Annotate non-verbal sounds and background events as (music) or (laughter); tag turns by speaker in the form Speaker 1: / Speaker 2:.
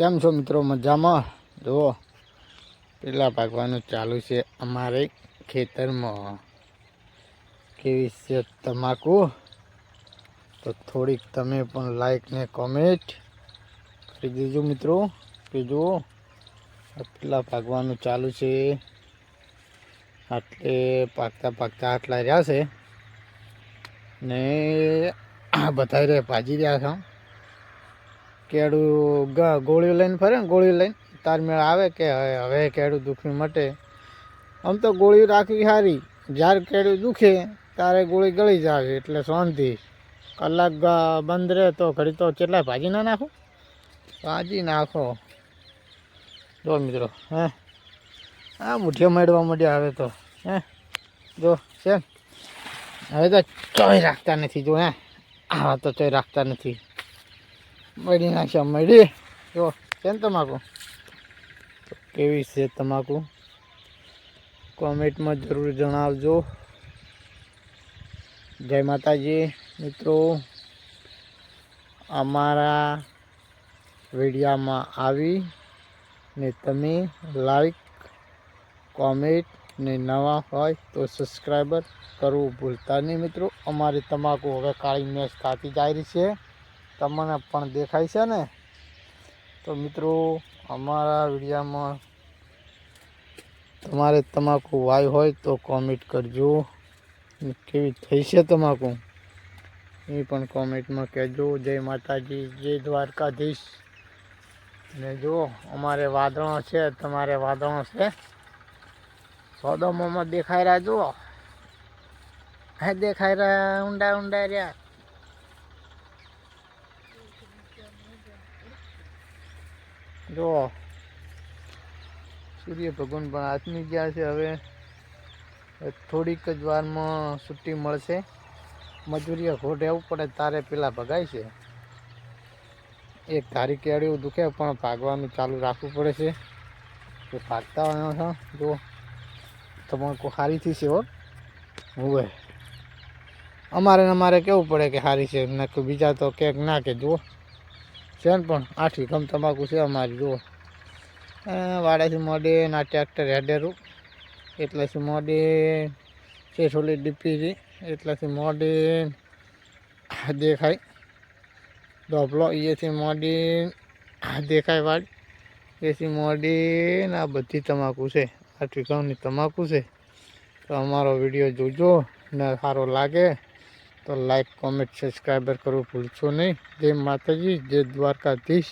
Speaker 1: કેમ છો મિત્રો? મજામાં? જુઓ, પેલા પાકવાનું ચાલુ છે અમારે ખેતરમાં. કેવી છે તમાકુ? તો થોડીક તમે પણ લાઈક ને કોમેન્ટ કરી દેજો મિત્રો. કે જુઓ પેલા ભાગવાનું ચાલુ છે. આટલે પાકતા પાકતા આટલા રહ્યા છે. ને (coughs) બધા રે ભાજી રહ્યા છે કેળું ગોળી લઈને ફરે ને, ગોળીઓ લઈને તાર મેળ આવે કે હવે હવે કેળું દુખી મટે. આમ તો ગોળી રાખવી સારી જ્યારે કેળું દુખે, ત્યારે ગોળી ગળી જાવી, એટલે શાંતિ કલાક બંધ રહે તો ઘડી તો કેટલાય ભાજી ના નાખો? ભાજી નાખો. જો મિત્રો, હે? આ મુઠ્ઠીઓ મેળવા માંડ્યા હવે તો, હે? જો, છે હવે તો ચોય રાખતા નથી, જો, હે? આવા તો ચોય રાખતા નથી. મળી નાખ્યા મળી. જો, છે ને તમાકુ? કેવી છે તમાકુ? કોમેન્ટમાં જરૂર જણાવજો. જય માતાજી, મિત્રો. અમારા વિડીયામાં આવી ને તમે લાઈક કોમેન્ટ ને નવા હોય તો સબસ્ક્રાઈબર કરવું ભૂલતા નહીં, મિત્રો. અમારી તમાકુ હવે કાળી મેચ થતી જાય રહી છે. તમને પણ દેખાય છે ને? તો મિત્રો, અમારા વિડીયામાં તમારે તમાકુ વાય હોય તો કોમેન્ટ કરજો. કેવી થઈ છે તમાકુ? એ પણ કોમેન્ટમાં કહેજો. જય માતાજી, જય દ્વારકાધીશ. ને જો, અમારે વાદળો છે, તમારે વાદળો છે. સોદોમાં દેખાઈ રહ્યા, જુઓ. હે દેખાઈ રહ્યા ઊંડા ઊંડા રહ્યા. જુઓ સૂર્ય ભગવાન પણ આથમી ગયા છે હવે. થોડીક જ વારમાં છુટ્ટી મળશે. મજૂરીએ ઘોટ આવવું પડે, તારે પેલા ભગાય છે. એક ધારી કેળ્યું દુખે, પણ ભાગવાનું ચાલુ રાખવું પડે છે. તો ભાગતા હોય છો જો તમાકુ સારીથી છે હો. હવે, અમારે અમારે કેવું પડે કે સારી છે? ને બીજા તો ક્યાંક ના કે, જુઓ. છે ને પણ આઠ વીઘમ તમાકુ છે અમારી, જુઓ. વાડાથી મોડે ના ટ્રેક્ટર હેડેરું એટલાથી મોડે છે થોડી ડીપી એટલાથી મોડે દેખાય. ડોબલો એથી મોડી દેખાય વાડ એથી મોડી ના બધી તમાકુ છે. આઠ વીઘાની તમાકુ છે. તો અમારો વીડિયો જોજો ને સારો લાગે. તો લાઈક કોમેન્ટ સબસ્ક્રાઈબર કરવું ભૂલશો નહીં. જય માતાજી જય દ્વારકાધીશ.